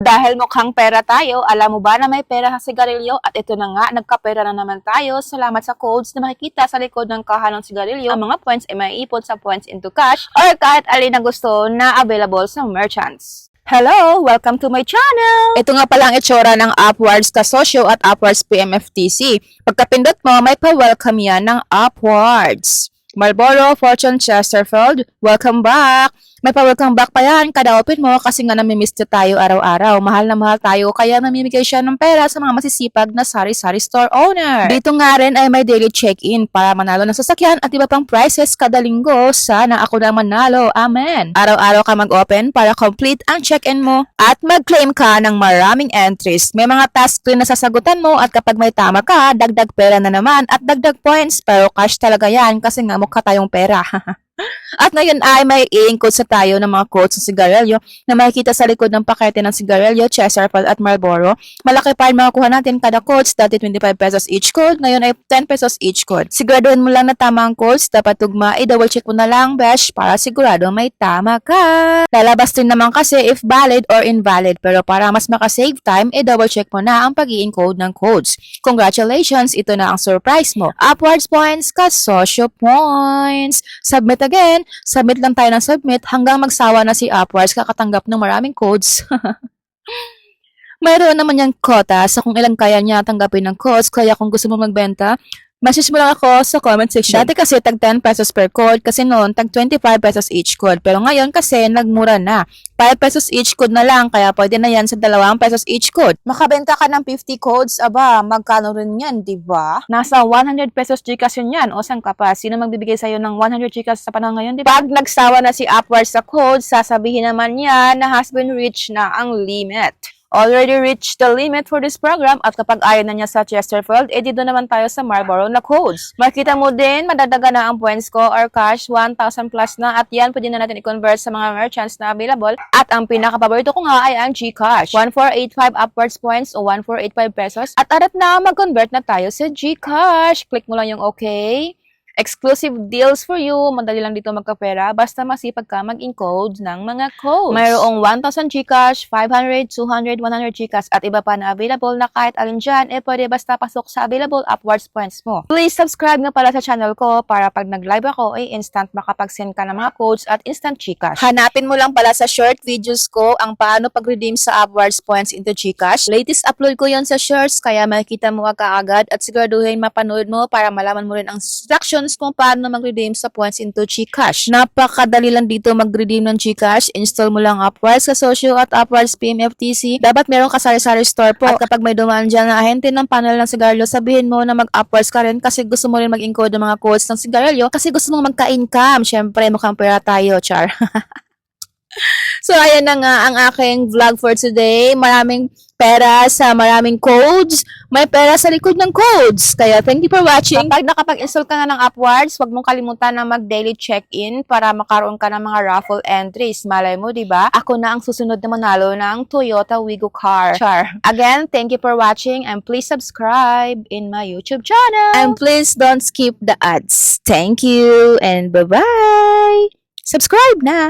Dahil mukhang pera tayo, alam mo ba na may pera sa sigarilyo? At ito na nga, nagkapera na naman tayo. Salamat sa codes na makikita sa likod ng kaha ng sigarilyo. Ang mga points ay maiipon sa points into cash or kahit alin na gusto na available sa merchants. Hello! Welcome to my channel! Ito nga pala ang itsura ng Upwards Kasosyo at Upwards PMFTC. Pagkapindot mo, may pa-welcome yan ng Upwards. Marlboro, Fortune, Chesterfield, welcome back! May pa-welcome back pa yan kada open mo kasi nga namimiss na tayo araw-araw. Mahal na mahal tayo kaya namimigay siya ng pera sa mga masisipag na sari-sari store owner. Dito nga rin ay may daily check-in para manalo ng sasakyan at iba pang prizes kada linggo. Sana ako na manalo. Amen. Araw-araw ka mag-open para complete ang check-in mo at mag-claim ka ng maraming entries. May mga task rin na sasagutan mo at kapag may tama ka, dagdag pera na naman at dagdag points pero cash talaga yan kasi nga mukha tayong pera. At ngayon ay may i-encode sa tayo ng mga quotes ng sigarilyo na makikita sa likod ng pakete ng sigarilyo, Chesterfield at Marlboro. Malaki pa rin makukuha natin kada quotes, dati 25 pesos each code, ngayon ay 10 pesos each code. Siguraduhin mo lang na tama ang quotes, dapat tugma, i-double check mo na lang, besh, para sigurado may tama ka. Lalabas din naman kasi if valid or invalid, pero para mas makasave time, i-double check mo na ang pag encode ng codes. Congratulations, ito na ang surprise mo. Upwards points, kasosyo points. Submit again. Submit lang tayo ng submit hanggang magsawa na si Upwards kakatanggap ng maraming codes. Mayroon naman yung quota sa kung ilang kaya niya tanggapin ng codes. Kaya kung gusto mo magbenta, message mo lang ako sa comment section. Dati kasi tag 10 pesos per code kasi noon tag 25 pesos each code. Pero ngayon kasi nagmura na. 5 pesos each code na lang kaya pwede na yan sa 2 pesos each code. Makabenta ka ng 50 codes, aba, magkano rin yan, di ba? Nasa 100 pesos Gcash yun yan. O saan ka pa? Sino magbibigay sa'yo ng 100 Gcash sa panahon ngayon, di ba? Pag nagsawa na si Upwards sa code, sasabihin naman niya na has been reached na ang limit already reached the limit for this program at kapag ayaw na niya sa Chesterfield, edi doon naman tayo sa Marlboro na codes. Makita mo din, madadaga na ang points ko or cash, 1,000 plus na at yan pwede na natin i-convert sa mga merchants na available at ang pinaka-paborito ko nga ay ang GCash. 1485 upwards points o 1485 pesos at arat na mag-convert na tayo sa GCash. Click mo lang yung okay. Exclusive deals for you. Madali lang dito magkapera. Basta masipag ka mag-encode ng mga codes. Mayroong 1,000 Gcash, 500, 200, 100 Gcash at iba pa na available na kahit alin dyan, eh pwede basta pasok sa available upwards points mo. Please subscribe nga pala sa channel ko para pag nag-live ako ay instant makapag-send ka ng mga codes at instant Gcash. Hanapin mo lang pala sa short videos ko ang paano pag-redeem sa upwards points into Gcash. Latest upload ko yon sa shorts kaya makikita mo agad at siguraduhin mapanood mo para malaman mo rin ang instructions kung paano mag-redeem sa points into Gcash. Napakadali lang dito mag-redeem ng Gcash. Install mo lang Upwards sa Socio at Upwards PMFTC. Dapat meron ka sari-sari store po. At kapag may dumaan dyan na ahente ng panel ng sigarilyo, sabihin mo na mag-Upwards ka rin kasi gusto mo rin mag-encode ng mga codes ng sigarilyo kasi gusto mong magka-income. Siyempre, mukhang pera tayo, char. So, ayan na nga ang aking vlog for today. Maraming pera sa maraming codes. May pera sa likod ng codes. Kaya, thank you for watching. Kapag nakapag-install ka nga ng Upwards, huwag mong kalimutan na mag-daily check-in para makaroon ka ng mga raffle entries. Malay mo, di ba? Ako na ang susunod na manalo ng Toyota Wigo car. Char. Again, thank you for watching and please subscribe in my YouTube channel. And please don't skip the ads. Thank you and bye-bye! Subscribe na!